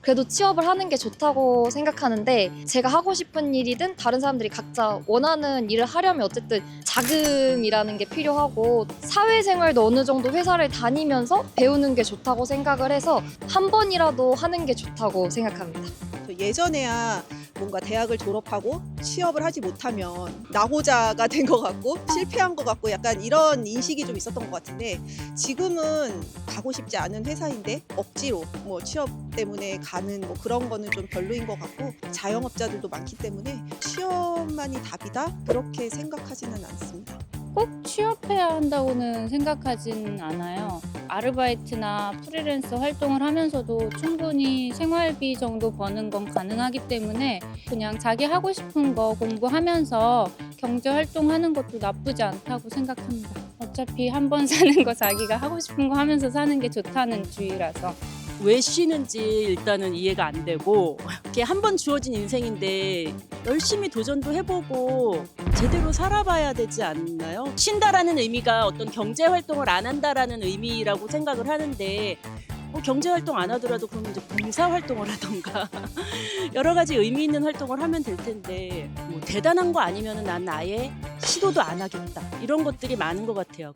그래도 취업을 하는 게 좋다고 생각하는데 제가 하고 싶은 일이든 다른 사람들이 각자 원하는 일을 하려면 어쨌든 자금이라는 게 필요하고 사회생활도 어느 정도 회사를 다니면서 배우는 게 좋다고 생각을 해서 한 번이라도 하는 게 좋다고 생각합니다. 저 예전에야 뭔가 대학을 졸업하고 취업을 하지 못하면 나호자가 된 것 같고 실패한 것 같고 약간 이런 인식이 좀 있었던 것 같은데 지금은 가고 싶지 않은 회사인데 억지로 뭐 취업 때문에 가는 뭐 그런 거는 좀 별로인 것 같고 자영업자들도 많기 때문에 취업만이 답이다 그렇게 생각하지는 않습니다. 꼭 취업해야 한다고는 생각하진 않아요. 아르바이트나 프리랜서 활동을 하면서도 충분히 생활비 정도 버는 건 가능하기 때문에 그냥 자기 하고 싶은 거 공부하면서 경제 활동하는 것도 나쁘지 않다고 생각합니다. 어차피 한 번 사는 거 자기가 하고 싶은 거 하면서 사는 게 좋다는 주의라서. 왜 쉬는지 일단은 이해가 안 되고 이렇게 한 번 주어진 인생인데 열심히 도전도 해보고 제대로 살아봐야 되지 않나요? 쉰다라는 의미가 어떤 경제 활동을 안 한다라는 의미라고 생각을 하는데 뭐 경제 활동 안 하더라도 그러면 이제 봉사 활동을 하던가 여러 가지 의미 있는 활동을 하면 될 텐데 뭐 대단한 거 아니면은 난 아예 시도도 안 하겠다 이런 것들이 많은 것 같아요.